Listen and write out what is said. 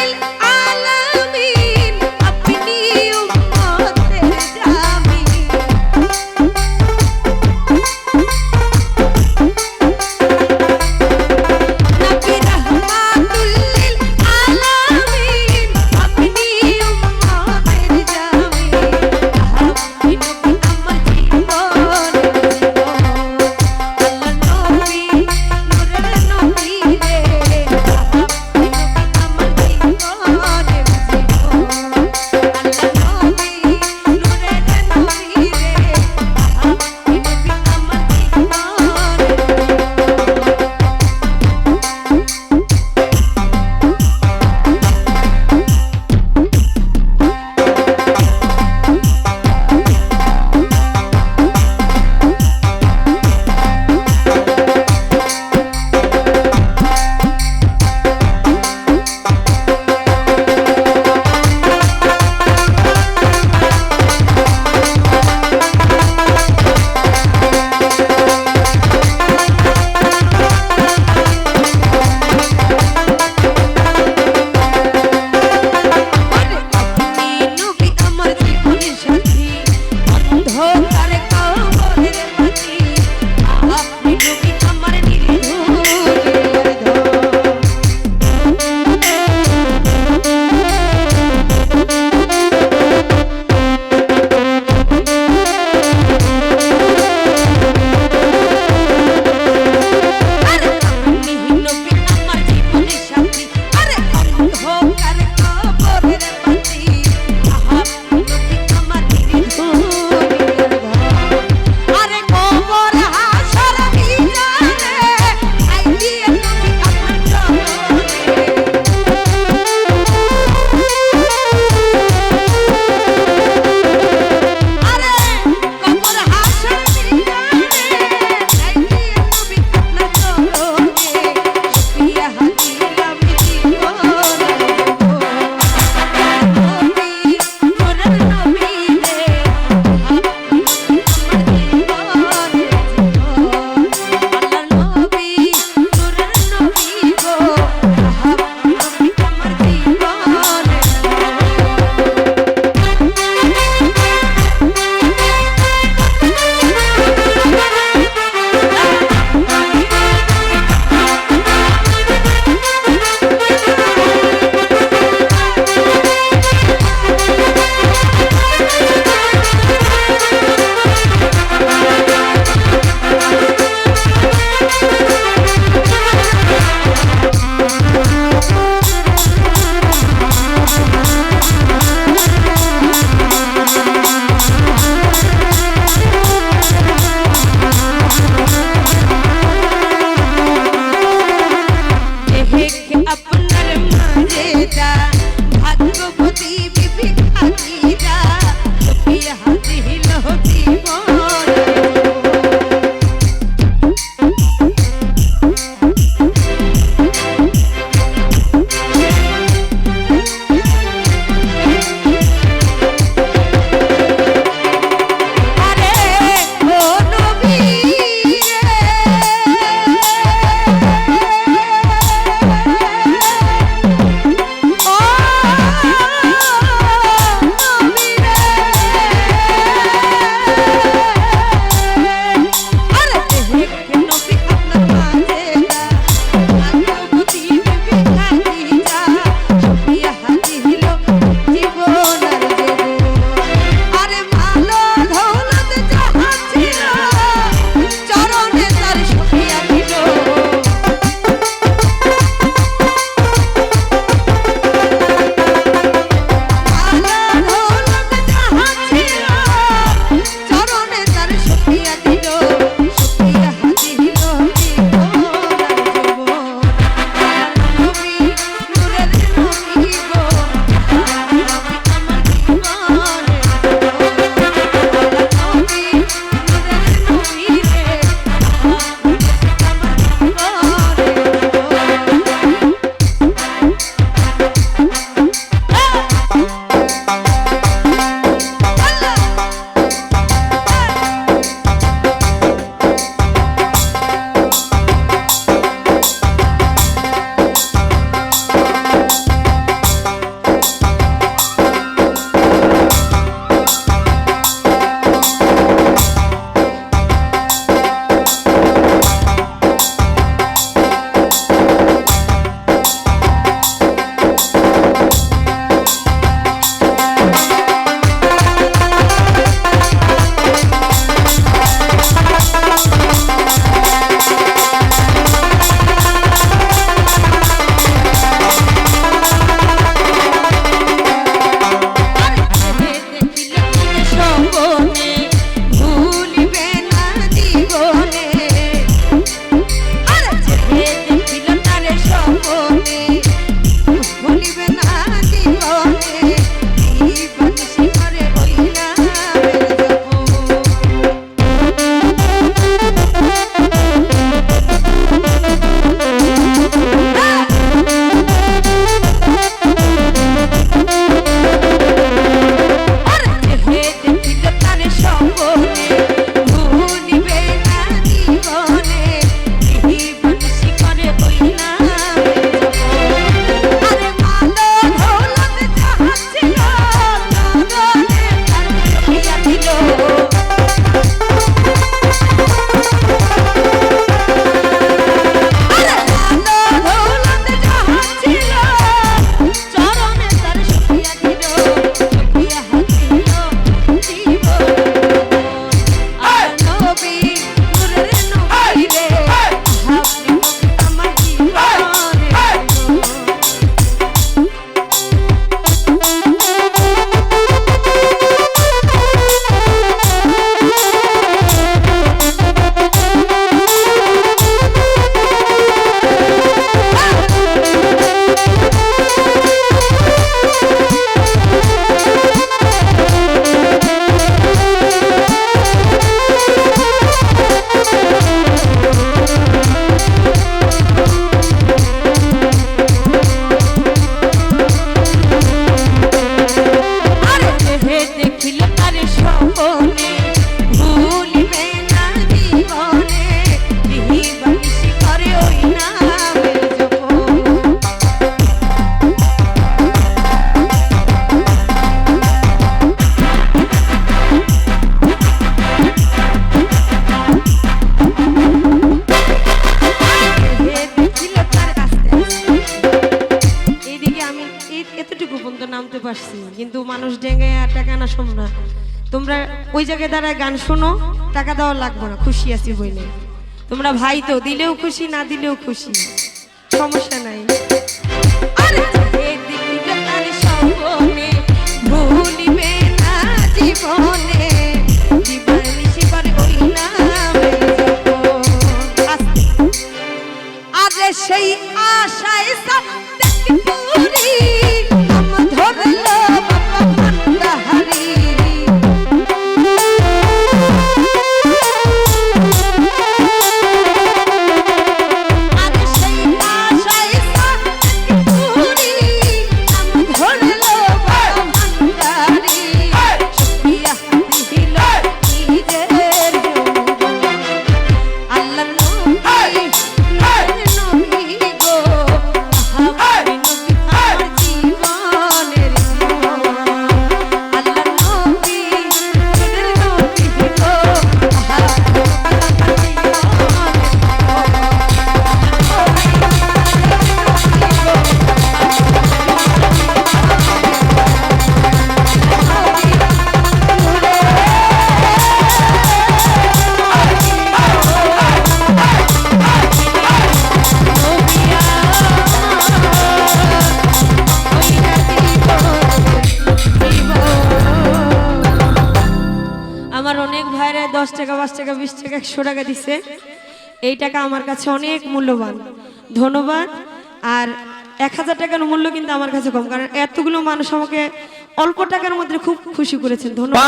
Él না। তোমরা ওই জায়গায় দাঁড়ায় গান শোনো, টাকা দেওয়া লাগবো না, খুশি আছি বইলে। তোমরা ভাই তো, দিলেও খুশি, না দিলেও খুশি। সমস্যা নাই। আমার অনেক ভাইরা দশ টাকা পাঁচ টাকা বিশ টাকা একশো টাকা দিছে। এই টাকা আমার কাছে অনেক মূল্যবান। ধন্যবাদ। আর এক হাজার টাকার মূল্য কিন্তু আমার কাছে কম কারণ এতগুলো মানুষ আমাকে অল্প টাকার মধ্যে খুব খুশি করেছেন। ধন্যবাদ।